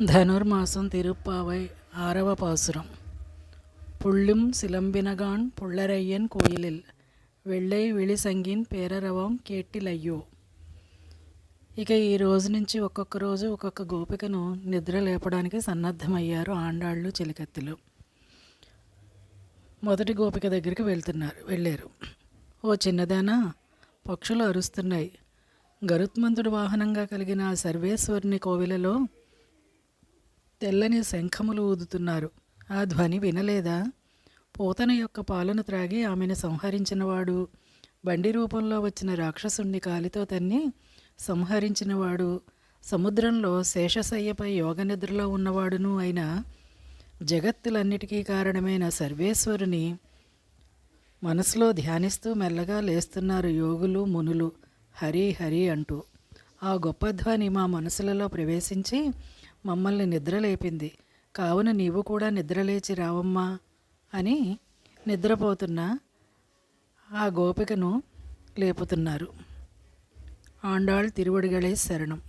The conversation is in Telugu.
ధనుర్మాసం తిరుప్పావై ఆరవ పాసురం പുള്ളും സിലമ്പിനകാൺ പുള്ളരയ്യൻ കോയിലിൽ వెళ్ళై విళిసంగిన్ పేరరవం కేటిలయ్యో ఇక ఈ రోజు నుంచి ఒక్కొక్క రోజు ఒక్కొక్క గోపికను నిద్ర లేపడానికి సన్నద్ధమయ్యారు ఆండాళ్ళు చిలికత్తులు మొదటి గోపిక దగ్గరికి వెళ్తున్నారు వెళ్ళారు ఓ చిన్నదానా పక్షులు అరుస్తున్నాయి గరుత్మంతుడు వాహనంగా కలిగిన సర్వేశ్వరుని కోవిలలో తెల్లని శంఖములు ఊదుతున్నారు. ఆ ధ్వని వినలేదా? పూతన యొక్క పాలను త్రాగి ఆమెను సంహరించినవాడు బండి రూపంలో వచ్చిన రాక్షసుణ్ణి కాలితో తన్ని సంహరించినవాడు సముద్రంలో శేషశయ్యపై యోగ నిద్రలో ఉన్నవాడును అయిన జగత్తులన్నిటికీ కారణమైన సర్వేశ్వరుని మనసులో ధ్యానిస్తూ మెల్లగా లేస్తున్నారు యోగులు మునులు హరి హరి అంటూ. ఆ గొప్ప ధ్వని మా మనసులలో ప్రవేశించి మమ్మల్ని నిద్రలేపింది. కావున నీవు కూడా నిద్రలేచి రావమ్మా అని నిద్రపోతున్న ఆ గోపికను లేపుతున్నారు. ఆండాళ్ తిరువడిగళే శరణం.